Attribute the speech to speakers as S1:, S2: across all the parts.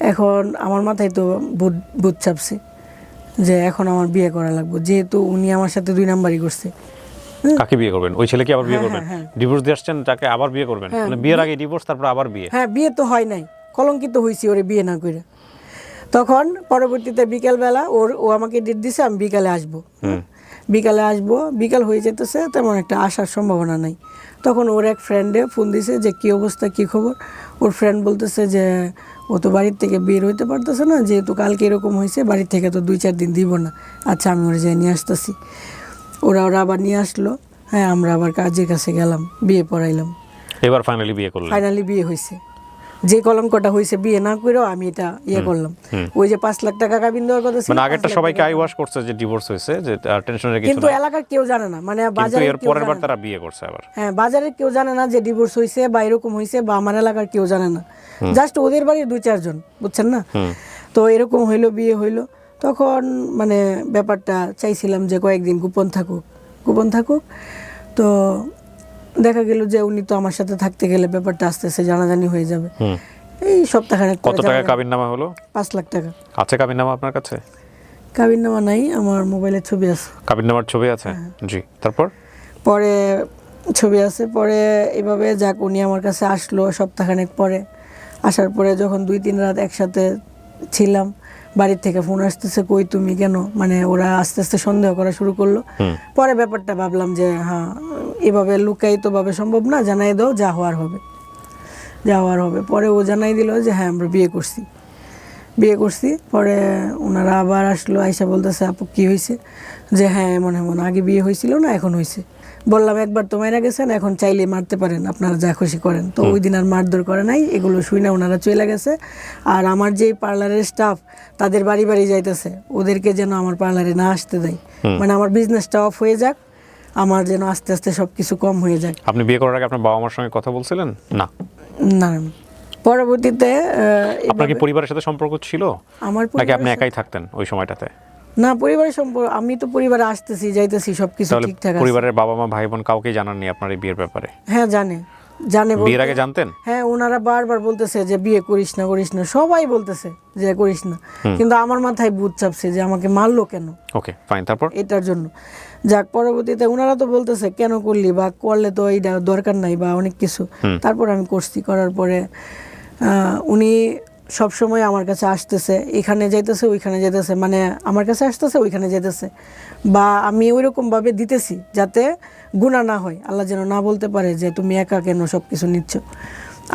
S1: এখন আমার মাথায় তো বুধ বুধ চাপছে যে এখন আমার বিয়ে করা লাগবে। যেহেতু উনি আমার সাথে দুই নাম্বারই করছে।
S2: কাকে বিয়ে করবেন? ওই ছেলেকে আবার বিয়ে
S1: হ্যাঁ,
S2: করবেন?
S1: হ্যাঁ,
S2: ডিভোর্স দিয়ে আসছেন তাকে আবার বিয়ে করবেন?
S1: হ্যাঁ,
S2: মানে বিয়ের আগে ডিভোর্স তারপর আবার বিয়ে?
S1: হ্যাঁ বিয়ে তো হয় নাই। কলঙ্কিত হয়েছি ওরে বিয়ে না করে। তখন পরবর্তীতে বিকেলবেলা ওর ও আমাকে ডেট দিছে আমি বিকালে আসব। বিকালে আসব বিকাল হয়ে যেতেছে তেমন একটা আসার সম্ভাবনা নাই। তখন ওর এক ফ্রেন্ডে ফোন দিছে যে কী অবস্থা? কী খবর? ওর ফ্রেন্ড বলতেছে যে ও তো বাড়ির থেকে বের হইতে পারতেছে না যেহেতু কালকে এরকম হয়েছে বাড়ির থেকে তো দুই চার দিন দিব না। আচ্ছা আমি ওরা যাই নিয়ে আসতেছি। ওরা ওরা আবার নিয়ে আসলো। হ্যাঁ আমরা আবার কাজের কাছে গেলাম বিয়ে পড়াইলাম।
S2: এবার ফাইনালি বিয়ে করলাম
S1: ফাইনালি বিয়ে হয়েছে যে কলঙ্কটা হয়েছে বিয়ে না করেও আমি এটা ইয়ে করলাম। ওই যে পাঁচ লাখ টাকা কাবিন দেওয়ার কথা ছিল
S2: মানে আগেরটা সবাইকে আই ওয়াশ করছে যে ডিভোর্স হয়েছে যে টেনশনের কিছু
S1: কিন্তু এলাকার কেউ জানে না মানে বাজারে
S2: এর পরের বার তারা বিয়ে করছে আবার।
S1: হ্যাঁ বাজারে কেউ জানে না যে ডিভোর্স হয়েছে বা এরকম হয়েছে বা আমার এলাকার কেউ জানে না। জাস্ট ওদের বাড়ির দুই চারজন বুঝছেন না? তো এরকম হইল বিয়ে হইল। তখন মানে ব্যাপারটা চাইছিলাম যে কয়েকদিন গোপন থাকুক গোপন থাকুক। তো দেখা গেল যে উনি তো আমার সাথে থাকতে গেলে ব্যাপারটা আস্তে আস্তে জানাজানি হয়ে যাবে। এই সপ্তাহখানেক
S2: কত টাকা কাবিন নামা হলো?
S1: পাঁচ লাখ টাকা।
S2: আছে কাবিন নামা আপনার কাছে?
S1: কাবিন নামা নাই আমার মোবাইলে ছবি আছে।
S2: কাবিন নামার ছবি আছে?
S1: হ্যাঁ।
S2: জি তারপর?
S1: পরে ছবি আছে পরে এভাবে যাক উনি আমার কাছে আসলো সপ্তাহখানেক পরে। আসার পরে যখন দুই তিন রাত একসাথে ছিলাম বাড়ির থেকে ফোন আসতেছে কই তুমি কেন? মানে ওরা আস্তে আস্তে সন্দেহ করা শুরু করল। পরে ব্যাপারটা ভাবলাম যে হ্যাঁ এভাবে লুকায়িত ভাবে সম্ভব না জানাই দাও যা হওয়ার হবে। যা হওয়ার হবে। পরে ও জানাই দিল যে হ্যাঁ আমরা বিয়ে করছি। বিয়ে করছি পরে ওনারা আবার আসলো আইসা বলতেছে আপু কি হয়েছে যে হ্যাঁ এমন এমন আগে বিয়ে হয়েছিল না এখন হয়েছে বললাম একবার তো মারা গেছেন এখন চাইলে মারতে পারেন আপনারা যা খুশি করেন। তো ওই দিন আর মারধর করে নাই এগুলো শুই না ওনারা চলে গেছে। আর আমার যে পার্লারের স্টাফ তাদের বাড়ি বাড়ি যাইতেছে ওদেরকে যেন আমার পার্লারে না আসতে দেয়। মানে আমার বিজনেসটা অফ হয়ে যাক আমার যেন আস্তে আস্তে সব কিছু কম হয়ে যাক।
S2: আপনি বিয়ে করার আগে আপনার বাবা মার সঙ্গে কথা বলছিলেন? না।
S1: না পরবর্তীতে
S2: আপনার কি পরিবারের সাথে সম্পর্ক ছিল?
S1: আমার
S2: নাকি আপনি একাই থাকতেন ওই সময়টাতে?
S1: না পরিবারের সম্পর্ক আমি তো পরিবারে আসতেছি যাইতেছি সবকিছু ঠিকঠাক আছে।
S2: পরিবারের বাবা মা ভাই বোন কাউকেই জানাননি আপনার এই বিয়ের ব্যাপারে?
S1: হ্যাঁ জানে। জানে
S2: বিয়ের আগে জানতেন?
S1: হ্যাঁ ওনারা বারবার বলতেছে যে বিয়ে করিস না করিস না। সবাই বলতেছে যে করিস না। কিন্তু আমার মাথায় বুধ চাপছে যে আমাকে মারলো কেন?
S2: ওকে ফাইন তারপর?
S1: এটার জন্য। যাক পরবর্তীতে ওনারা তো বলতেছে কেন করলি বা করলে তো এইটা দরকার নাই বা অনেক কিছু। তারপর আমি করছি করার পরে উনি সব সময় আমার কাছে আসতেছে এখানে যাইতেছে ওইখানে যাইতেছে মানে আমার কাছে আসতেছে ওইখানে যাইতেছে। বা আমি ওইরকম ভাবে দিতেছি যাতে গুণা না হয় আল্লাহ যেন না বলতে পারে যে তুমি একা কেন সব কিছু নিচ্ছ।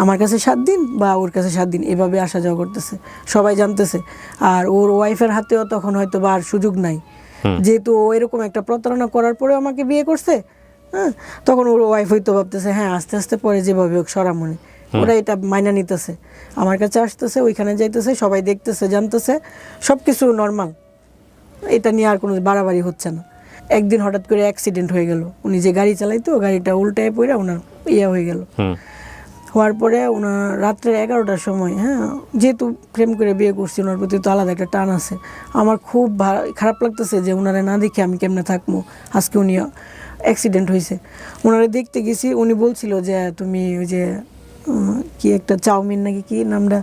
S1: আমার কাছে সাত দিন বা ওর কাছে সাত দিন এভাবে আসা যাওয়া করতেছে। সবাই জানতেছে। আর ওর ওয়াইফের হাতেও তখন হয়তো বা আর সুযোগ নাই। যেহেতু ও এরকম একটা প্রতারণা করার পরে আমাকে বিয়ে করছে হ্যাঁ তখন ওর ওয়াইফ হয়তো ভাবতেছে হ্যাঁ আস্তে আস্তে পরে যেভাবে হোক সরামনে। ওরা এটা মাইনা নিতেছে। আমার কাছে আসতেছে ওইখানে যাইতেছে সবাই দেখতেছে জানতেছে সব কিছু নর্মাল এটা নিয়ে আর কোনো বাড়াবাড়ি হচ্ছে না। একদিন হঠাৎ করে অ্যাক্সিডেন্ট হয়ে গেল। উনি যে গাড়ি চালাইতো গাড়িটা উল্টায় পড়ে ওনার ইয়ে হয়ে গেল। হওয়ার পরে ওনার রাত্রে এগারোটার সময় হ্যাঁ যেহেতু প্রেম করে বিয়ে করছি ওনার প্রতি তো আলাদা একটা টান আছে। আমার খুব খারাপ লাগতেছে যে ওনারে না দেখে আমি কেমনে থাকব? আজকে উনি অ্যাক্সিডেন্ট হয়েছে ওনারে দেখতে গেছি উনি বলছিল যে তুমি ওই যে কি একটা চাউমিন নাকি কি নামটা?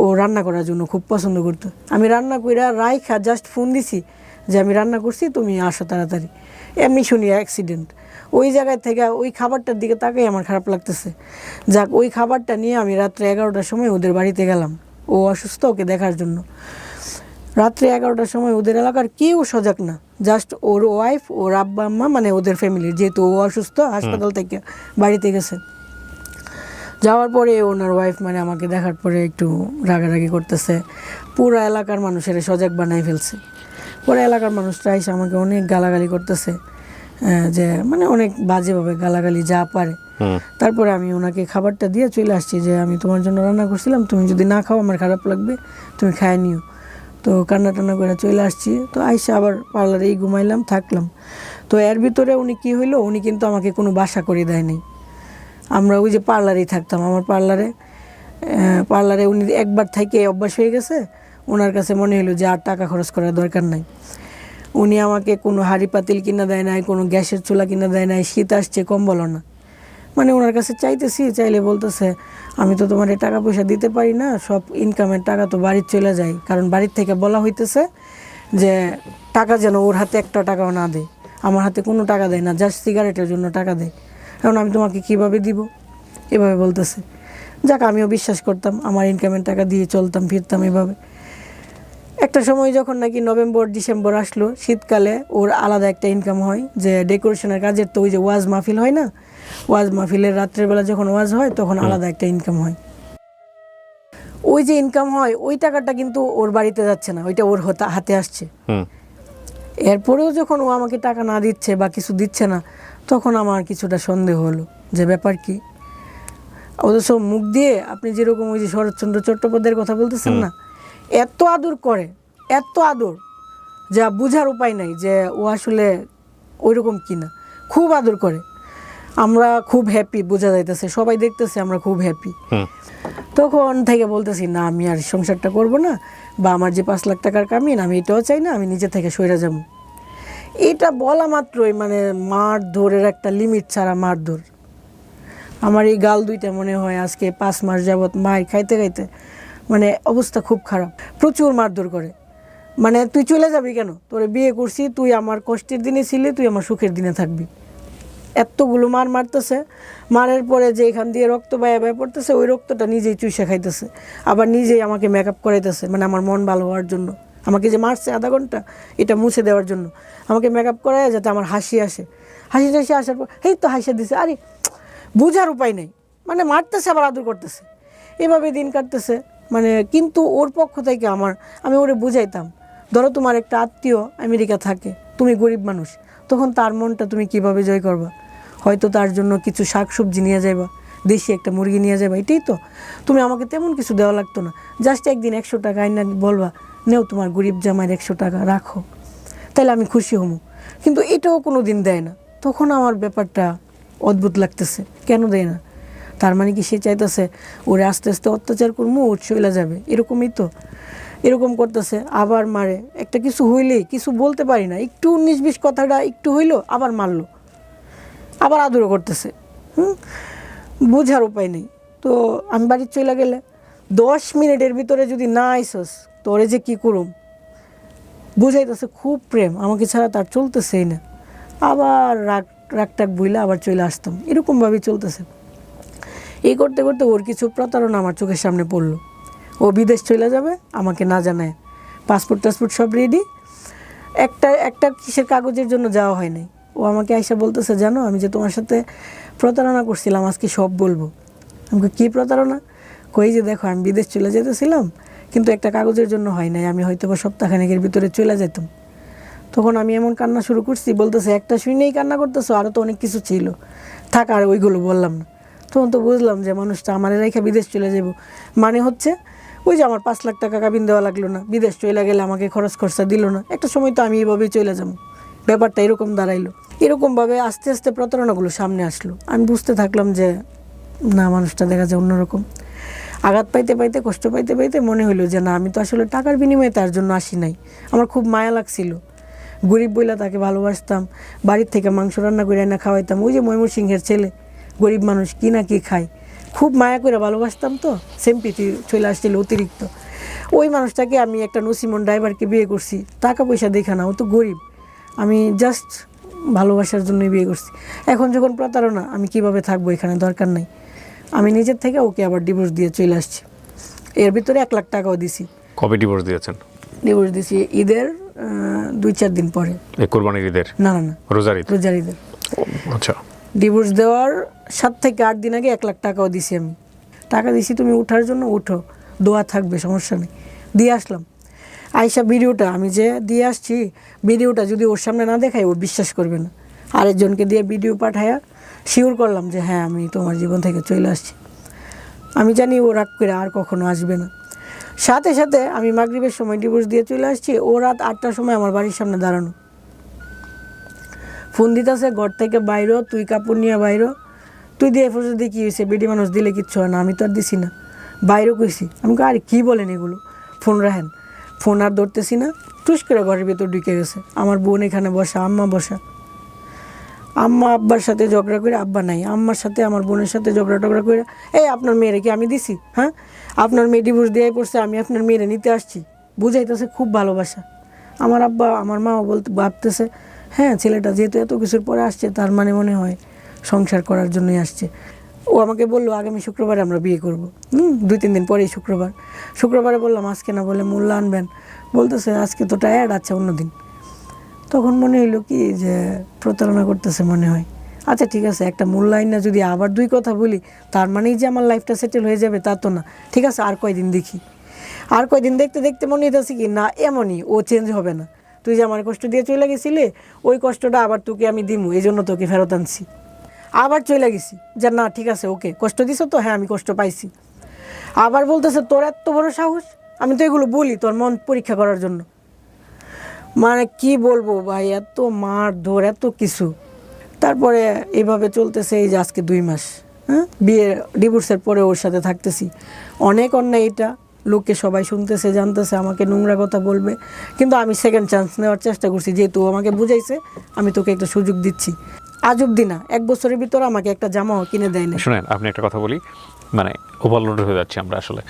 S1: ও রান্না করার জন্য খুব পছন্দ করতো। আমি রান্না কইরা রাইখা জাস্ট ফোন দিছি যে আমি রান্না করছি তুমি আসো তাড়াতাড়ি। এমনি শুনি অ্যাক্সিডেন্ট ওই জায়গায় থেকে ওই খাবারটার দিকে তাকাই আমার খারাপ লাগতেছে। যাক ওই খাবারটা নিয়ে আমি রাত্রে এগারোটার সময় ওদের বাড়িতে গেলাম। ও অসুস্থ ওকে দেখার জন্য। রাত্রে এগারোটার সময় ওদের এলাকার কেউ সজাগ না। জাস্ট ওর ওয়াইফ ওর আব্বা আম্মা মানে ওদের ফ্যামিলির যেহেতু ও অসুস্থ হাসপাতাল থেকে বাড়িতে গেছে। যাওয়ার পরে ওনার ওয়াইফ মানে আমাকে দেখার পরে একটু রাগারাগি করতেছে। পুরো এলাকার মানুষের সজাগ বানাই ফেলছে। পুরো এলাকার মানুষরা এসে আমাকে অনেক গালাগালি করতেছে যে মানে অনেক বাজেভাবে গালাগালি যা পারে। তারপরে আমি ওনাকে খাবারটা দিয়ে চলে আসছি যে আমি তোমার জন্য রান্না করছিলাম তুমি যদি না খাও আমার খারাপ লাগবে তুমি খায় নিও। তো কান্না টান্না করে চলে আসছি। তো আইসে আবার পার্লারেই ঘুমাইলাম থাকলাম। তো এর ভিতরে উনি কি হইল উনি কিন্তু আমাকে কোনো বাসা করে দেয় নাই। আমরা ওই যে পার্লারেই থাকতাম, আমার পার্লারে পার্লারে উনি একবার থেকে অভ্যাস হয়ে গেছে, ওনার কাছে মনে হলো যে আর টাকা খরচ করার দরকার নাই। উনি আমাকে কোনো হাঁড়ি পাতিল কিনা দেয় নাই, কোনো গ্যাসের চুলা কিনা দেয় নাই, শীত আসছে কম্বলও না। মানে ওনার কাছে চাইতেছি, চাইলে বলতেছে, আমি তো তোমার এই টাকা পয়সা দিতে পারি না, সব ইনকামের টাকা তো বাড়ির চলে যায়। কারণ বাড়ির থেকে বলা হইতেছে যে, টাকা যেন ওর হাতে একটা টাকাও না দেয়, আমার হাতে কোনো টাকা দেয় না জাস্ট সিগারেটের জন্য টাকা দেয়। এখন আমি তোমাকে কীভাবে দিব? এভাবে বলতেছে। যাক আমিও বিশ্বাস করতাম আমার ইনকামের টাকা দিয়ে চলতাম ফিরতাম এভাবে। একটা সময় যখন নাকি নভেম্বর ডিসেম্বর আসলো শীতকালে ওর আলাদা একটা ইনকাম হয় যে ডেকোরেশনের কাজের তো ওই যে ওয়াজ মাহফিল হয় না? ওয়াজ মাহফিলের রাত্রের বেলা যখন ওয়াজ হয় তখন আলাদা একটা ইনকাম হয়। ওই যে ইনকাম হয় ওই টাকাটা কিন্তু ওর বাড়িতে যাচ্ছে না ওইটা ওর হতা- হাতে আসছে। এরপরেও যখন ও আমাকে টাকা না দিচ্ছে বা কিছু দিচ্ছে না তখন আমার কিছুটা সন্দেহ হলো যে ব্যাপার কি? অথচ মুখ দিয়ে আপনি যেরকম ওই যে শরৎচন্দ্র চট্টোপাধ্যায়ের কথা বলতেছেন না এত আদর করে এত আদর যা বুঝার উপায় নাই যে ও আসলে ওইরকম কি না খুব আদর করে। আমরা খুব হ্যাপি বোঝা যাইতেছে সবাই দেখতেছে আমরা খুব হ্যাপি তখন থেকে বলতেছি না আমি আর সংসারটা করব না বা আমার যে পাঁচ লাখ টাকার কামিন আমি এটাও চাই না আমি নিজে থেকে সইরা যাব। এটা বলা মাত্রই মানে মারধরের একটা লিমিট ছাড়া মারধর। আমার এই গাল দুইটা মনে হয় আজকে পাঁচ মাস যাবৎ মায়ের খাইতে খাইতে মানে অবস্থা খুব খারাপ। প্রচুর মারধর করে। মানে তুই চলে যাবি কেন? তোরে বিয়ে করছি, তুই আমার কষ্টের দিনে ছিলি, তুই আমার সুখের দিনে থাকবি। এতগুলো মার মারতেছে। মারের পরে যে এখান দিয়ে রক্ত বায়া বায়া পড়তেছে, ওই রক্তটা নিজেই চুষে খাইতেছে। আবার নিজেই আমাকে মেকআপ করাইতেছে মানে আমার মন ভালো হওয়ার জন্য। আমাকে যে মারছে আধা ঘণ্টা, এটা মুছে দেওয়ার জন্য। আমাকে মেকআপ করায় যাতে আমার হাসি আসে। হাসি টাসি আসার পর এই তো হাসি দিছে। আরে, বোঝার উপায় নেই। মানে মারতেছে, আবার আদর করতেছে। এভাবে দিন কাটতেছে। মানে কিন্তু ওর পক্ষ থেকে আমার, আমি ওরে বুঝাইতাম, ধরো তোমার একটা আত্মীয় আমেরিকা থাকে, তুমি গরিব মানুষ, তখন তার মনটা তুমি কীভাবে জয় করবা? হয়তো তার জন্য কিছু শাকসবজি নিয়ে যাইবা। দেশি একটা মুরগি নিয়ে যাবে, এটাই তো। তুমি আমাকে তেমন কিছু দেওয়া লাগতো না। জাস্ট একদিন একশো টাকা আইনা বলবা, নেও তোমার গরিব জামাইয়ের একশো টাকা, রাখো। তাহলে আমি খুশি হমু। কিন্তু এটাও কোনো দিন দেয় না। তখন আমার ব্যাপারটা অদ্ভুত লাগতেছে। কেন দেয় না? তার মানে কি সে চাইতেছে, ওরে আস্তে আস্তে অত্যাচার করব ওর চলে যাবে। এরকমই তো। এরকম করতেছে, আবার মারে। একটা কিছু হইলেই, কিছু বলতে পারি না। একটু উনিশ বিশ কথাটা একটু হইল, আবার মারলো। আবার আদরও করতেছে। হুম? বোঝার উপায় নেই। তো আমি বাড়ির চলে গেলে দশ মিনিটের ভিতরে যদি না আইসস, তোরে যে কী করুম? বুঝাইতেছে খুব প্রেম, আমাকে ছাড়া তার চলতেছেই না। আবার রাগ রাগ টাগ বইলে আবার চলে আসতাম। এরকমভাবেই চলতেছে। এই করতে করতে ওর কিছু প্রতারণা আমার চোখের সামনে পড়ল। ও বিদেশ চলে যাবে, আমাকে না জানায়। পাসপোর্ট টাসপোর্ট সব রেডি একটা একটা কিসের কাগজের জন্য যাওয়া হয় নাই ও আমাকে আইসা বলতেছে, জানো, আমি যে তোমার সাথে প্রতারণা করছিলাম, আজকে সব বলব। আমাকে কী প্রতারণা? কই যে দেখো, আমি বিদেশ চলে যেতেছিলাম, কিন্তু একটা কাগজের জন্য হয় নাই, আমি হয়তো বা সপ্তাহখানেকের ভিতরে চলে যেতাম তখন আমি এমন কান্না শুরু করছি, বলতেছে, একটা শুনেই কান্না করতেছো আরও তো অনেক কিছু ছিল। থাক, আর ওইগুলো বললাম না। তখন তো বুঝলাম যে মানুষটা আমার রেখে বিদেশ চলে যাব মানে হচ্ছে, ওই যে আমার পাঁচ লাখ টাকা কাবিন দেওয়া লাগল না, বিদেশ চলে গেলে আমাকে খরচ খরচা দিল না। একটা সময় তো আমি এইভাবেই চলে যাব। ব্যাপারটা এরকম দাঁড়াইলো। এরকমভাবে আস্তে আস্তে প্রতারণাগুলো সামনে আসলো। আমি বুঝতে থাকলাম যে, না, মানুষটা দেখা যায় অন্যরকম। আঘাত পাইতে পাইতে, কষ্ট পাইতে পাইতে মনে হলো যে, না, আমি তো আসলে টাকার বিনিময়ে তার জন্য আসি নাই। আমার খুব মায়া লাগছিল। গরিব বইলা তাকে ভালোবাসতাম, বাড়ির থেকে মাংস রান্না করে না খাওয়াইতাম। ওই যে ময়মনসিংহের ছেলে, গরিব মানুষ, কি না কি খায়। খুব মায়া করে ভালোবাসতাম তো সেমপিতি চলে আসছিল অতিরিক্ত। ওই মানুষটাকে আমি একটা নসিমন ড্রাইভারকে বিয়ে করছি, টাকা পয়সা দেখা না, ও তো গরিব। আমি জাস্ট ভালোবাসার জন্যই বিয়ে করছি। এখন যখন প্রতারণা আমি কীভাবে থাকব এখানে দরকার নাই। আমি নিজের থেকে ওকে আবার ডিভোর্স দিয়ে চলে আসছি। এর ভিতরে এক লাখ টাকাও দিছি।
S2: কবে ডিভোর্স দিয়েছেন?
S1: ডিভোর্স দিছি ঈদের দুই চার দিন পরে।
S2: কোরবানির ঈদের?
S1: না না না।
S2: রোজার ঈদ?
S1: রোজার ঈদের।
S2: আচ্ছা।
S1: ডিভোর্স দেওয়ার সাত থেকে আট দিন আগে এক লাখ টাকাও দিছি আমি। টাকা দিছি তুমি উঠার জন্য উঠো। দোয়া থাকবে সমস্যা নেই। দিয়ে আসলাম। আয়সা ভিডিওটা, আমি যে দিয়ে আসছি, ভিডিওটা যদি ওর সামনে না দেখাই ও বিশ্বাস করবে না। আরেকজনকে দিয়ে ভিডিও পাঠায়া, শিওর করলাম যে হ্যাঁ আমি তোমার জীবন থেকে চলে আসছি। আমি জানি ও রাগ করে আর কখনো আসবে না। সাথে সাথে আমি মাগরিবের সময় ডিভোর্স দিয়ে চলে আসছি, ও রাত আটটার সময় আমার বাড়ির সামনে দাঁড়ানো। ফোন দিতেছে, ঘর থেকে বাইরো, তুই কাপড় নিয়ে বাইরো। তুই দিয়ে ফোর্স দিয়ে কী হয়েছে বেডি মানুষ দিলে কিচ্ছু হয় না, আমি তো আর দিছি না। বাইরেও কইছি। আমি আরে কী বলেন এগুলো? ফোন রাখেন। ফোন আর ধরতেছি না। টুস করে ঘরের ভেতর ঢুকে গেছে। আমার বোন এখানে বসা, আম্মা বসা। আম্মা আব্বার সাথে ঝগড়া করে, আব্বা নাই। আম্মার সাথে, আমার বোনের সাথে ঝগড়া টগড়া করে, এই, আপনার মেয়েরে কি আমি দিছি? হ্যাঁ? আপনার মেয়ে ডিভোর্স দিয়ে পড়ছে, আমি আপনার মেয়েরে নিতে আসছি। বুঝাইতেছে খুব ভালোবাসা। আমার আব্বা, আমার মাও বলতে, ভাবতেছে হ্যাঁ ছেলেটা যেহেতু এত কিছুর পরে আসছে, তার মানে মনে হয় সংসার করার জন্যই আসছে। ও আমাকে বলল, আগামী শুক্রবারে আমরা বিয়ে করব। হুম, দুই, তিন দিন পরেই শুক্রবার। শুক্রবারে বললাম, আজকে না? বলে মূল্য আনবেন। বলতেছে, আজকে তো টায়ার্ড আছে অন্যদিন তখন মনে হইল কি যে, প্রতারণা করতেছে মনে হয়। আচ্ছা ঠিক আছে, একটা মূল্যায়ন না যদি আবার দুই কথা বলি, তার মানেই যে আমার লাইফটা সেটেল হয়ে যাবে তা তো না। ঠিক আছে, আর কয়দিন দেখি। আর কয়দিন দেখতে দেখতে মনে হইতেছে কি, না, এমনই, ও চেঞ্জ হবে না। তুই যে আমার কষ্ট দিয়ে চলে গেছিলে, ওই কষ্টটা আবার তোকে আমি দিমু এই জন্য তোকে ফেরত আনছি। আবার চলে গেছি। যে না, ঠিক আছে, ওকে, কষ্ট দিছ তো? হ্যাঁ আমি কষ্ট পাইছি। আবার বলতেছে, তোর এত বড় সাহস? আমি তো এগুলো বলি তোর মন পরীক্ষা করার জন্য। মানে কি বলব ভাই, এত মার ধর এত কিছু। তারপরে এইভাবে চলতেছে এই যে আজকে দুই মাস হ্যাঁ? বিয়ে ডিভোর্সের পরে ওর সাথে থাকতেছি। অনেক অন্যায় এটা। লোকে সবাই শুনতেছে, জানতেছে, আমাকে নোংরা কথা বলবে। কিন্তু আমি সেকেন্ড চান্স নেওয়ার চেষ্টা করছি। যেহেতু আমাকে বুঝাইছে, আমি তোকে একটা সুযোগ দিচ্ছি। আজ অব্দি না এক বছরের ভিতরে আমাকে একটা জামাও কিনে দেয় না
S2: শুনেন আপনি একটা কথা বলি মানে ওভারলোড হয়ে যাচ্ছি আমরা আসলে।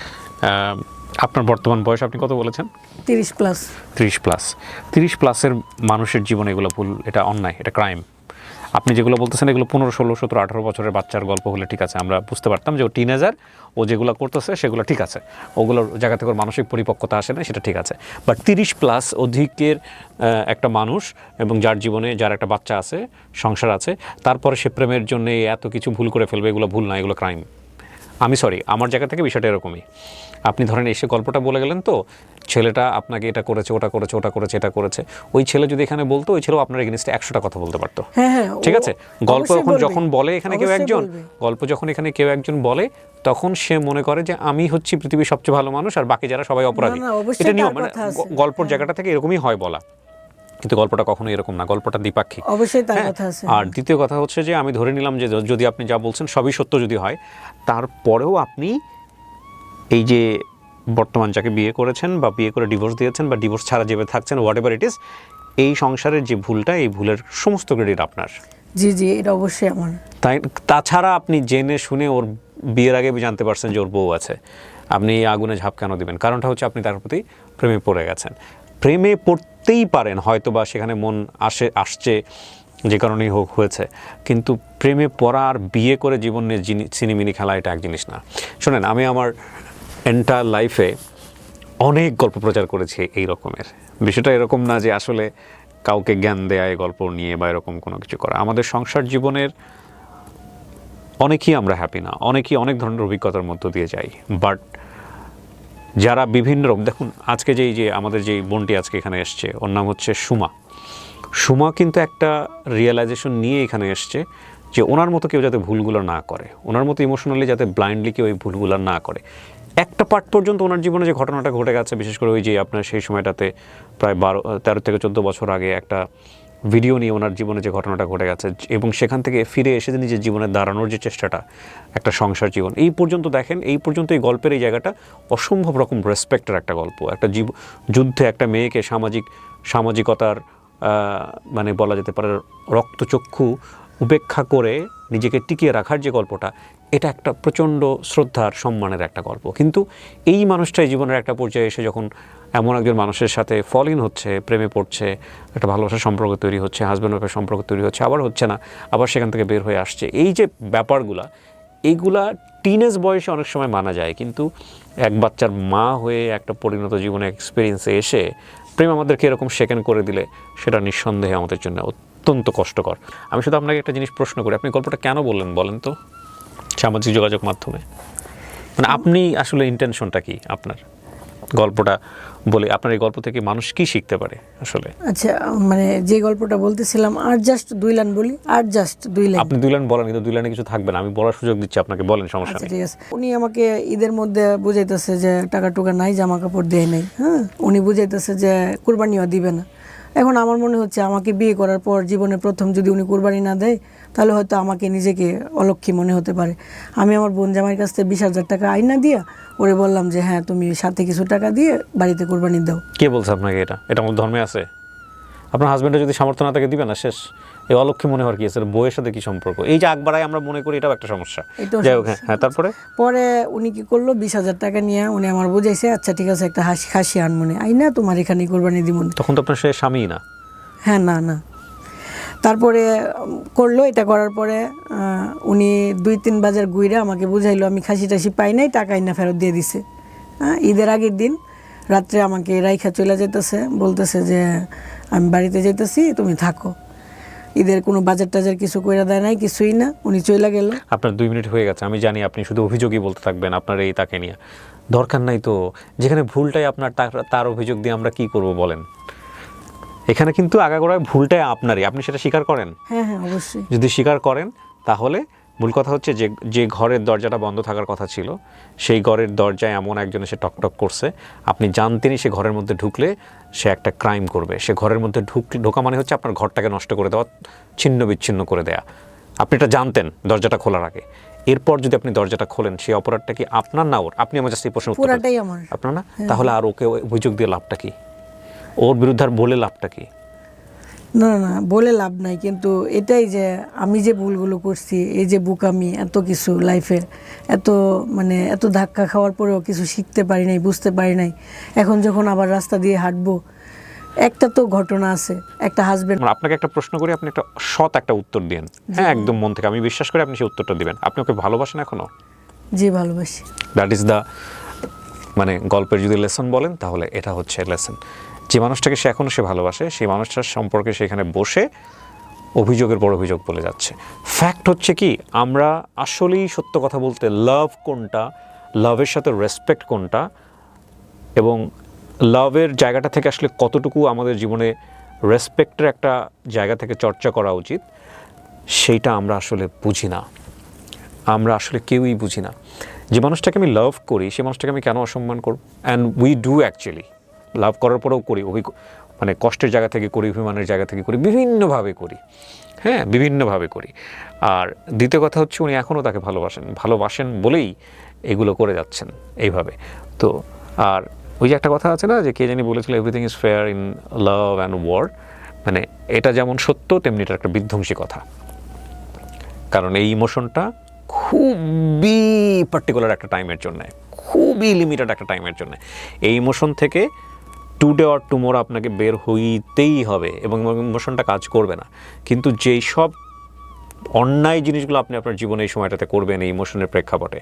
S2: আপনার বর্তমান বয়স আপনি কত বলেছেন?
S1: তিরিশ প্লাস
S2: তিরিশ প্লাস তিরিশ প্লাসের মানুষের জীবনে এগুলো ভুল এটা অন্যায় এটা ক্রাইম আপনি যেগুলো বলতেছেন, এগুলো পনেরো, ষোলো, সতেরো, আঠারো বছরের বাচ্চার গল্প হলে ঠিক আছে, আমরা বুঝতে পারতাম যে ও টিনেজার ও যেগুলো করতেছে সেগুলো ঠিক আছে। ওগুলোর জায়গা থেকে ওর মানসিক পরিপক্কতা আসে না সেটা ঠিক আছে। বাট তিরিশ প্লাস অধিকের একটা মানুষ এবং যার জীবনে যার একটা বাচ্চা আছে, সংসার আছে, তারপরে সে প্রেমের জন্য এত কিছু ভুল করে ফেলবে, এগুলো ভুল না, এগুলো ক্রাইম আমি সরি আমার জায়গা থেকে বিষয়টা এরকমই। আপনি ধরেন এসে গল্পটা বলে গেলেন তো ছেলেটা আপনাকে এটা করেছে ওটা করেছে ওটা করেছে এটা করেছে। ওই ছেলে যদি এখানে বলতো ওই ছেলেও আপনার এগেনস্টে একশোটা কথা বলতে পারতো।
S1: হ্যাঁ হ্যাঁ
S2: ঠিক আছে? গল্প
S1: অবশ্যই
S2: যখন বলে এখানে কেউ একজন গল্প যখন এখানে কেউ একজন বলে তখন সে মনে করে যে আমি হচ্ছি পৃথিবীর সবচেয়ে ভালো মানুষ আর বাকি যারা সবাই অপরাধী। এটা নিয়ম মানে গল্পর জায়গাটা থেকে এরকমই হয় বলা। কিন্তু গল্পটা কখনো এরকম না গল্পটা দ্বিপাক্ষিক।
S1: অবশ্যই তার
S2: হ্যাঁ,
S1: কথা আছে।
S2: আর দ্বিতীয় কথা হচ্ছে যে আমি ধরে নিলাম যে যদি আপনি যা বলছেন সবই সত্য যদি হয় তারপরেও আপনি এই যে বর্তমান যাকে বিয়ে করেছেন বা বিয়ে করে ডিভোর্স দিয়েছেন বা ডিভোর্স ছাড়া যেভাবে থাকছেন হোয়াট এভার ইট ইস এই সংসারের যে ভুলটা এই ভুলের সমস্ত ক্রেডিট আপনার।
S1: জি জি এটা অবশ্যই আমার।
S2: তাই তাছাড়া আপনি জেনে শুনে ওর বিয়ের আগে জানতে পারছেন যে ওর বউ আছে। আপনি এই আগুনে ঝাঁপ কেন দিবেন? কারণটা হচ্ছে আপনি তার প্রতি প্রেমে পড়ে গেছেন। প্রেমে পড়তেই পারেন হয়তো বা সেখানে মন আসে, আসছে, যে কারণেই হোক হয়েছে। কিন্তু প্রেমে পড়া আর বিয়ে করে জীবনে সিনেমিনি খেলা এটা এক জিনিস না। শোনেন, আমি আমার এন্টার লাইফে অনেক গল্প প্রচার করেছি এই রকমের। বিষয়টা এরকম না যে আসলে কাউকে জ্ঞান দেয়া, এই গল্প নিয়ে বা এরকম কোনো কিছু করা। আমাদের সংসার জীবনের অনেকেই আমরা হ্যাপি না, অনেকেই অনেক ধরনের অভিজ্ঞতার মধ্য দিয়ে যাই। বাট যারা বিভিন্ন রকম দেখুন, আজকে যেই যে আমাদের যেই বোনটি আজকে এখানে এসছে, ওর নাম হচ্ছে সুমা। সুমা কিন্তু একটা রিয়েলাইজেশন নিয়ে এখানে এসছে যে ওনার মতো কেউ যাতে ভুলগুলো না করে, ওনার মতো ইমোশনালি যাতে ব্লাইন্ডলি কেউ এই ভুলগুলো না করে। একটা পার্ট পর্যন্ত ওনার জীবনে যে ঘটনাটা ঘটে গেছে, বিশেষ করে ওই যে আপনার সেই সময়টাতে প্রায় বারো, তেরো থেকে চোদ্দ বছর আগে একটা ভিডিও নিয়ে ওনার জীবনে যে ঘটনাটা ঘটে গেছে, এবং সেখান থেকে ফিরে এসে যে নিজের জীবনে দাঁড়ানোর যে চেষ্টাটা, একটা সংসার জীবন, এই পর্যন্ত দেখেন, এই পর্যন্ত এই গল্পের এই জায়গাটা অসম্ভব রকম রেসপেক্টের একটা গল্প। একটা জীব, যুদ্ধে একটা মেয়েকে সামাজিক, সামাজিকতার মানে বলা যেতে পারে রক্তচক্ষু উপেক্ষা করে নিজেকে টিকিয়ে রাখার যে গল্পটা, এটা একটা প্রচণ্ড শ্রদ্ধার, সম্মানের একটা গল্প। কিন্তু এই মানুষটাই জীবনের একটা পর্যায়ে এসে যখন এমন একজন মানুষের সাথে ফল ইন হচ্ছে, প্রেমে পড়ছে, একটা ভালোবাসার সম্পর্ক তৈরি হচ্ছে হাজব্যান্ড ওয়াইফের সম্পর্ক তৈরি হচ্ছে, আবার হচ্ছে না, আবার সেখান থেকে বের হয়ে আসছে। এই যে ব্যাপারগুলা এইগুলা টিনেজ বয়সে অনেক সময় মানা যায়, কিন্তু এক বাচ্চার মা হয়ে একটা পরিণত জীবনে এক্সপিরিয়েন্সে এসে প্রেম আমাদেরকে এরকম সেকেন্ড করে দিলে, সেটা নিঃসন্দেহে আমাদের জন্য অত্যন্ত কষ্টকর। আমি শুধু আপনাকে একটা জিনিস প্রশ্ন করি, আপনি গল্পটা কেন বললেন বলেন তো? সামাজিক যোগাযোগ মাধ্যমে। মানে আপনি আসলে ইন্টেনশনটা কি আপনার? গল্পটা বলে। আপনার এই গল্প থেকে মানুষ কি শিখতে পারে আসলে?
S1: আচ্ছা মানে যে গল্পটা বলতেছিলাম আর জাস্ট দুই লাইন বলি আর জাস্ট দুই লাইন।
S2: আপনি দুই লাইন বলেন কিন্তু দুই লাইনে কিছু থাকবে না। আমি বলার সুযোগ দিচ্ছি আপনাকে বলেন সমস্যা
S1: আচ্ছা
S2: নেই।
S1: ঠিক আছে। উনি আমাকে ঈদের মধ্যে বুঝাইতেছে যে টাকা টুকা নাই জামা কাপড় দেয় নাই হ্যাঁ? উনি বুঝাইতেছে যে কুরবানিও দিবে না। এখন আমার মনে হচ্ছে আমাকে বিয়ে করার পর জীবনে প্রথম যদি উনি কোরবানি না দেয়, তাহলে হয়তো আমাকে নিজেকে অলক্ষী মনে হতে পারে। আমি আমার বোন জামাইয়ের কাছ থেকে বিশ হাজার টাকা আইনা দিয়া ওরে বললাম যে হ্যাঁ তুমি সাথে কিছু টাকা দিয়ে বাড়িতে কোরবানি দাও।
S2: কে বলছে আপনাকে এটা? এটা আমার ধর্মে আছে? আপনার হাজব্যান্ডের যদি সামর্থ্য না থাকে দিবে না শেষ। এই অলক্ষী মনে হওয়ার কি আছে? বইয়ের সাথে কি সম্পর্ক? এই যে আকবারায় আমরা মনে করি এটাও একটা সমস্যা। যাই হোক হ্যাঁ হ্যাঁ তারপরে?
S1: পরে উনি কি করল? বিশ হাজার টাকা নিয়ে উনি আমার বুঝাইছে আচ্ছা ঠিক আছে একটা হাসি খাসি আন মনে আই না তোমার এখানে কোরবানি দিব
S2: তখন তো আপনার সে স্বামী না।
S1: হ্যাঁ না না। তারপরে করল এটা করার পরে উনি দুই তিন বাজার গুইরা আমাকে বুঝাইলো আমি খাসি টাসি পাই নাই টাকাই না ফেরত দিয়ে দিছে। হ্যাঁ ঈদের আগের দিন রাত্রে আমাকে রাইখা চলে যেতেছে বলতেছে যে আমি বাড়িতে যেতেছি তুমি থাকো। ঈদের কোনো বাজার টাজার কিছু কইরা দেয় নাই কিছুই না উনি চলে গেল।
S2: আপনার দুই মিনিট হয়ে গেছে আমি জানি আপনি শুধু অভিযোগই বলতে থাকবেন আপনার এই তাকে নিয়ে। দরকার নাই তো যেখানে ভুলটাই আপনার তার- তার অভিযোগ দিয়ে আমরা কি করব বলেন? এখানে কিন্তু আগাগোড়ায় ভুলটাই আপনারই আপনি সেটা স্বীকার করেন?
S1: হ্যাঁ হ্যাঁ অবশ্যই।
S2: যদি স্বীকার করেন তাহলে মূল কথা হচ্ছে যে যে ঘরের দরজাটা বন্ধ থাকার কথা ছিল সেই ঘরের দরজায় এমন একজন এসে টকটক করছে। আপনি জানতেনই সে ঘরের মধ্যে ঢুকলে সে একটা ক্রাইম করবে। সে ঘরের মধ্যে ঢুক ঢোকা মানে হচ্ছে আপনার ঘরটাকে নষ্ট করে দেওয়া ছিন্ন বিচ্ছিন্ন করে দেয়া। আপনি এটা জানতেন দরজাটা খোলার আগে। এরপর যদি আপনি দরজাটা খোলেন সেই অপরাধটা কি আপনার না ওর? আপনি আমার কাছে এই প্রশ্ন আপনার না? তাহলে আর ওকে অভিযোগ দিয়ে লাভটা কি? ওর বিরুদ্ধে আর বলে লাভটা কি?
S1: না না বলে লাভ নাই কিন্তু এটাই যে আমি যে ভুলগুলো করছি এই যে বুকামি এত কিছু লাইফে এত মানে এত ধাক্কা খাওয়ার পরেও কিছু শিখতে পারি নাই বুঝতে পারি নাই। এখন যখন আবার রাস্তা দিয়ে হাঁটবো একটা তো ঘটনা আছে একটা হাজবেন্ড
S2: মানে আপনাকে একটা প্রশ্ন করি আপনি একটা সৎ একটা উত্তর দিন হ্যাঁ একদম মন থেকে আমি বিশ্বাস করি আপনি সেই উত্তরটা দিবেন। আপনি ওকে ভালোবাসেন এখনও?
S1: যে ভালোবাসি।
S2: দ্যাট ইজ দ্য মানে গল্পের যদি লেসন বলেন তাহলে এটা হচ্ছে লেসন যে মানুষটাকে সে এখনও সে ভালোবাসে, সেই মানুষটার সম্পর্কে সেখানে বসে অভিযোগের পর অভিযোগ বলে যাচ্ছে। ফ্যাক্ট হচ্ছে কি, আমরা আসলেই সত্য কথা বলতে লাভ কোনটা লাভের সাথে রেসপেক্ট কোনটা এবং লাভের জায়গাটা থেকে আসলে কতটুকু আমাদের জীবনে রেসপেক্টের একটা জায়গা থেকে চর্চা করা উচিত, সেইটা আমরা আসলে বুঝি না। আমরা আসলে কেউই বুঝি না। যে মানুষটাকে আমি লাভ করি সেই মানুষটাকে আমি কেন অসম্মান করব? And we do actually love করার পরেও করি অভি মানে কষ্টের জায়গা থেকে করি, অভিমানের জায়গা থেকে করি, বিভিন্নভাবে করি। হ্যাঁ বিভিন্নভাবে করি। আর দ্বিতীয় কথা হচ্ছে উনি এখনও তাকে ভালোবাসেন ভালোবাসেন বলেই এগুলো করে যাচ্ছেন এইভাবে। তো আর ওই যে একটা কথা আছে না যে কে জানি বলেছিল everything is fair in love and war মানে এটা যেমন সত্য, তেমনি এটা একটা বিধ্বংসী কথা। কারণ এই ইমোশনটা খুবই পার্টিকুলার একটা টাইমের জন্য, খুবই লিমিটেড একটা টাইমের জন্য। এই ইমোশন থেকে টুডে অর টুমোরো আপনাকে বের হইতেই হবে এবং ইমোশনটা কাজ করবে না। কিন্তু যেই সব অন্যায় জিনিসগুলো আপনি আপনার জীবনে এই সময়টাতে করবেন, এই ইমোশনের প্রেক্ষাপটে,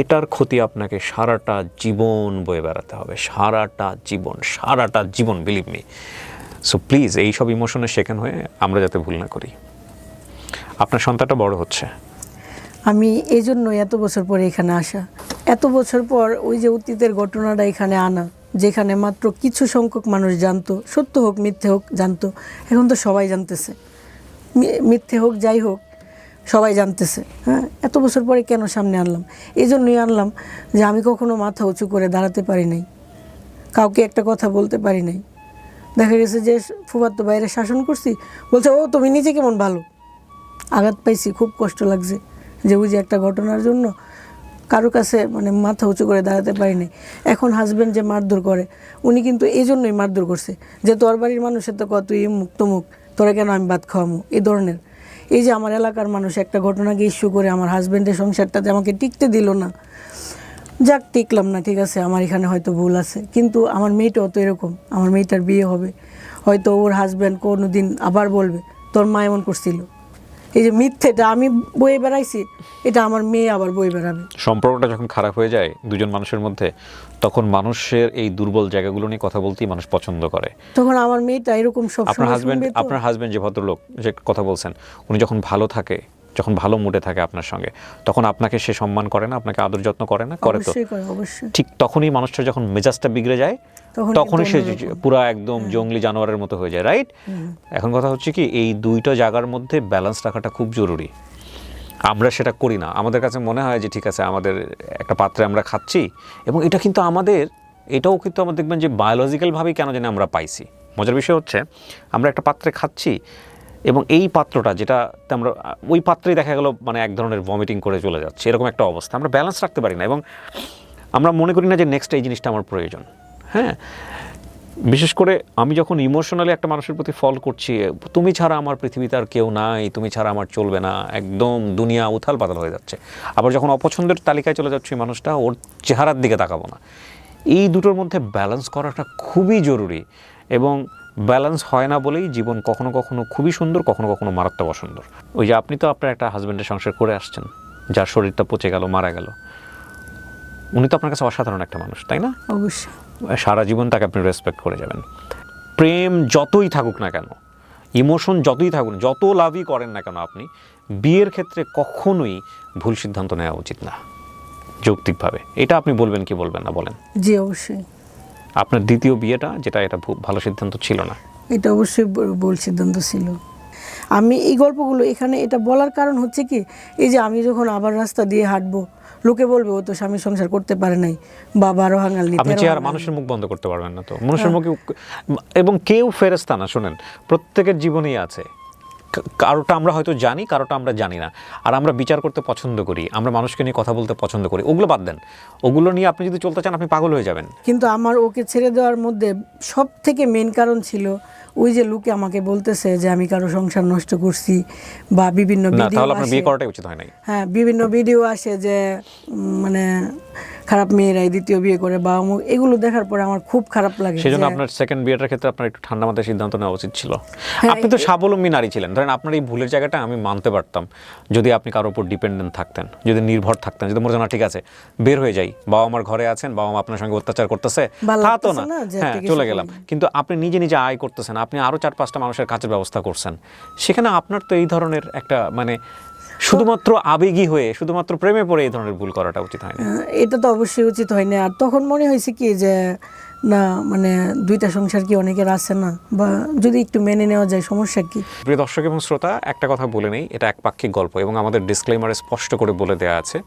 S2: এটার ক্ষতি আপনাকে সারাটা জীবন বয়ে বেড়াতে হবে। সারাটা জীবন সারাটা জীবন বিলিভ মি সো প্লিজ এই সব ইমোশনে শেখান হয়ে আমরা যাতে ভুল না করি। আপনার সন্তানটা বড় হচ্ছে।
S1: আমি এই জন্য এত বছর পরে এখানে আসা। এত বছর পর ওই যে অতীতের ঘটনাটা এখানে আনা। যেখানে মাত্র কিছু সংখ্যক মানুষ জানতো, সত্য হোক, মিথ্যে হোক, জানতো, এখন তো সবাই জানতেছে। মিথ্যে হোক, যাই হোক, সবাই জানতেছে হ্যাঁ? এত বছর পরে কেন সামনে আনলাম? এই জন্যই আনলাম যে আমি কখনো মাথা উঁচু করে দাঁড়াতে পারি নাই। কাউকে একটা কথা বলতে পারি নাই। দেখা গেছে যে ফুফাতো বাইরে শাসন করছি, বলছে, ও, তুমি নিজে কেমন ভালো। আঘাত পাইছি, খুব কষ্ট লাগছে যে ওই যে একটা ঘটনার জন্য কারও কাছে মানে মাথা উঁচু করে দাঁড়াতে পারিনি। এখন হাজব্যান্ড যে মারধর করে, উনি কিন্তু এই জন্যই মারধর করছে যে তোর বাড়ির মানুষের তো কত মুখ তোরা কেন আমি ভাত খাওয়ামু? এই ধরনের। এই যে আমার এলাকার মানুষ একটা ঘটনাকে ইস্যু করে আমার হাজব্যান্ডের সংসারটাতে আমাকে টিকতে দিল না। যাক, টিকলাম না, ঠিক আছে, আমার এখানে হয়তো ভুল আছে। কিন্তু আমার মেয়েটাও তো এরকম, আমার মেয়েটার বিয়ে হবে। হয়তো ওর হাজব্যান্ড কোনো দিন আবার বলবে, তোর মা এমন করছিল। এই যে মিথ্যেটা আমি বয়ে বেড়াইছি এটা আমার মেয়ে আবার বয়ে বেড়াবে।
S2: সম্পর্কটা যখন খারাপ হয়ে যায় দুজন মানুষের মধ্যে তখন মানুষের এই দুর্বল জায়গাগুলো নিয়ে কথা বলতেই মানুষ পছন্দ করে।
S1: তখন আমার মেয়েটা এরকম সব
S2: আপনার হাজবেন্ড আপনার হাজবেন্ড যে ভদ্রলোক যে কথা বলছেন উনি যখন ভালো থাকে যখন ভালো মুডে থাকে আপনার সঙ্গে তখন আপনাকে সে সম্মান করে না আপনাকে আদর যত্ন করে না করে তো। ঠিক তখনই মানুষটার যখন মেজাজটা বিগড়ে যায় তখনই সে পুরো একদম জঙ্গলি জানোয়ারের মতো হয়ে যায় রাইট এখন কথা হচ্ছে কি এই দুইটা জায়গার মধ্যে ব্যালেন্স রাখাটা খুব জরুরি। আমরা সেটা করি না। আমাদের কাছে মনে হয় যে ঠিক আছে আমাদের একটা পাত্রে আমরা খাচ্ছি এবং এটা কিন্তু আমাদের এটাও কিন্তু আমরা দেখবেন যে বায়োলজিক্যালভাবেই কেন জানি আমরা পাইছি। মজার বিষয় হচ্ছে আমরা একটা পাত্রে খাচ্ছি এবং এই পাত্রটা যেটা আমরা, ওই পাত্রেই দেখা গেল মানে এক ধরনের ভমিটিং করে চলে যাচ্ছে, এরকম একটা অবস্থা। আমরা ব্যালেন্স রাখতে পারি না এবং আমরা মনে করি না যে নেক্সট এই জিনিসটা আমার প্রয়োজন। হ্যাঁ? বিশেষ করে আমি যখন ইমোশনালি একটা মানুষের প্রতি ফল করছি, তুমি ছাড়া আমার পৃথিবীতে আর কেউ নাই, তুমি ছাড়া আমার চলবে না, একদম দুনিয়া উথাল পাতাল হয়ে যাচ্ছে। আবার যখন অপছন্দের তালিকায় চলে যাচ্ছে মানুষটা, ওর চেহারার দিকে তাকাবো না। এই দুটোর মধ্যে ব্যালেন্স করাটা খুবই জরুরি এবং ব্যালেন্স হয় না বলেই জীবন কখনো কখনো খুবই সুন্দর কখনো কখনো মারাত্মক অসুন্দর। ওই যে আপনি তো আপনার একটা হাজব্যান্ডের সংসার করে আসছেন যার শরীরটা পচে গেল মারা গেল। উনি তো আপনার কাছে অসাধারণ একটা মানুষ তাই না?
S1: অবশ্যই।
S2: সারা জীবন তাকে আপনি রেসপেক্ট করে যাবেন। প্রেম যতই থাকুক না কেন ইমোশন যতই থাকুক যত লাভই করেন না কেন আপনি বিয়ের ক্ষেত্রে কখনোই ভুল সিদ্ধান্ত নেওয়া উচিত না যৌক্তিকভাবে। এটা আপনি বলবেন কি বলবেন না বলেন?
S1: জি অবশ্যই।
S2: আপনার দ্বিতীয় বিয়েটা যেটা এটা ভালো সিদ্ধান্ত ছিল না।
S1: এটা অবশ্যই ভুল সিদ্ধান্ত ছিল। আমি এই গল্পগুলো এখানে এটা বলার কারণ হচ্ছে কি এই যে আমি যখন আবার রাস্তা দিয়ে হাঁটবো লোকে বলবে ও তো স্বামী সংসার করতে পারে নাই বা বারো হাঙ্গাল নি,
S2: আপনি
S1: হাঙ্গাল
S2: মানুষের মুখ বন্ধ করতে পারবেন না তো। মানুষের মুখে এবং কেউ ফেরেস্তা না শোনেন। প্রত্যেকের জীবনেই আছে। কারোটা আমরা হয়তো জানি, কারোটা আমরা জানি না। আর আমরা বিচার করতে পছন্দ করি, আমরা মানুষকে নিয়ে কথা বলতে পছন্দ করি, ওগুলো বাদ দেন। ওগুলো নিয়ে আপনি যদি চলতে চান, আপনি পাগল হয়ে যাবেন।
S1: কিন্তু আমার ওকে ছেড়ে দেওয়ার মধ্যে সব থেকে মেন কারণ ছিল ওই যে লোকে আমাকে বলতেছে যে আমি কারও সংসার নষ্ট করছি বা বিভিন্ন ভিডিও
S2: বিয়ে করাটাই উচিত হয় নাই।
S1: হ্যাঁ বিভিন্ন ভিডিও আসে যে মানে খারাপ মেয়েরাই দ্বিতীয় বিয়ে করে বা এগুলো দেখার পরে আমার খুব খারাপ লাগে
S2: সেই জন্য আপনার সেকেন্ড বিয়েটার ক্ষেত্রে আপনার একটু ঠান্ডা মাথায় সিদ্ধান্ত নেওয়া উচিত ছিল।
S1: হ্যাঁ,
S2: আপনি তো স্বাবলম্বী নারী ছিলেন। ধরেন আপনার এই ভুলের জায়গাটা আমি মানতে পারতাম। যদি আপনি কারোর উপর ডিপেন্ডেন্ট থাকতেন যদি নির্ভর থাকতেন যদি মনে না ঠিক আছে বের হয়ে যাই। বাবা আমার ঘরে আছেন বাবা মা আপনার সঙ্গে অত্যাচার করতেছে। তা তো না। হ্যাঁ চলে গেলাম। কিন্তু আপনি নিজে নিজে আয় করতেছেন। আপনি আরও চার পাঁচটা মানুষের কাজের ব্যবস্থা করছেন। সেখানে আপনার তো এই ধরনের একটা মানে শুধুমাত্র আবেগী হয়ে শুধুমাত্র প্রেমে পড়ে এই ধরনের ভুল করাটা উচিত হয় না
S1: এটা তো অবশ্যই উচিত হয় না আর তখন মনে হয়েছে কি যে না মানে দুইটা সংসার কি অনেকের আছে না? বা যদি একটু মেনে নেওয়া যায় সমস্যা কি?
S2: প্রিয় দর্শক এবং শ্রোতা একটা কথা বলে নেই এটা একপাক্ষিক গল্প এবং আমাদের ডিসক্লেমারে স্পষ্ট করে বলে দেওয়া আছে।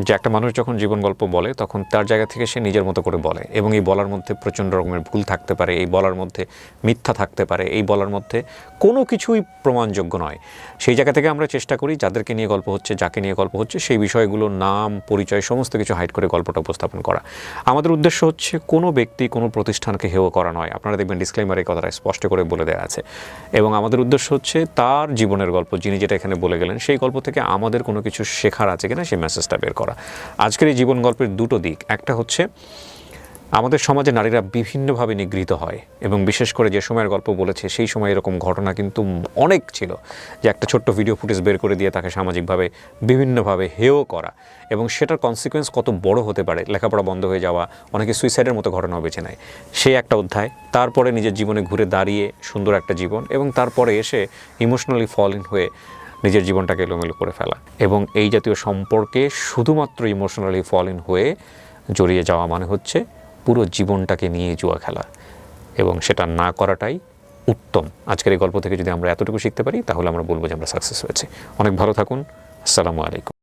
S2: যে একটা মানুষ যখন জীবন গল্প বলে, তখন তার জায়গা থেকে সে নিজের মতো করে বলে। এবং এই বলার মধ্যে প্রচণ্ড রকমের ভুল থাকতে পারে, এই বলার মধ্যে মিথ্যা থাকতে পারে, এই বলার মধ্যে কোনো কিছুই প্রমাণযোগ্য নয়। সেই জায়গা থেকে আমরা চেষ্টা করি, যাদেরকে নিয়ে গল্প হচ্ছে, যাকে নিয়ে গল্প হচ্ছে, সেই বিষয়গুলোর নাম, পরিচয়, সমস্ত কিছু হাইড করে গল্পটা উপস্থাপন করা। আমাদের উদ্দেশ্য হচ্ছে কোনো ব্যক্তি, কোনো প্রতিষ্ঠানকে হেয় করা নয়। আপনারা দেখবেন ডিসক্লেমার কথাটা স্পষ্ট করে বলে দেওয়া আছে। এবং আমাদের উদ্দেশ্য হচ্ছে তার জীবনের গল্প, যিনি যেটা এখানে বলে গেলেন, সেই গল্প থেকে আমাদের কোনো কিছু শেখার আছে কিনা, সেই মেসেজটা বের করা। আজকের এই জীবন গল্পের দুটো দিক। একটা হচ্ছে, আমাদের সমাজে নারীরা বিভিন্নভাবে নিগৃহীত হয় এবং বিশেষ করে যে সময়ের গল্প বলেছে, সেই সময় এরকম ঘটনা কিন্তু অনেক ছিল যে একটা ছোট্ট ভিডিও ফুটেজ বের করে দিয়ে তাকে সামাজিকভাবে বিভিন্নভাবে হেয় করা এবং সেটার কনসিকোয়েন্স কত বড় হতে পারে, লেখাপড়া বন্ধ হয়ে যাওয়া, অনেকে সুইসাইডের মতো ঘটনা বেছে নেয়। সেই একটা অধ্যায়। তারপরে নিজের জীবনে ঘুরে দাঁড়িয়ে সুন্দর একটা জীবন এবং তারপরে এসে ইমোশনালি ফল ইন হয়ে নিজের জীবনটাকে এলোমেলো করে ফেলা। এবং এই জাতীয় সম্পর্কে শুধুমাত্র ইমোশনালি ফল ইন হয়ে জড়িয়ে যাওয়া মানে হচ্ছে পুরো জীবনটাকে নিয়ে জুয়া খেলা। এবং সেটা না করাটাই উত্তম। আজকের এই গল্প থেকে যদি আমরা এতটুকু শিখতে পারি, তাহলে আমরা বলব যে আমরা সাকসেস হয়েছি। অনেক ভালো থাকুন। আসসালামু আলাইকুম।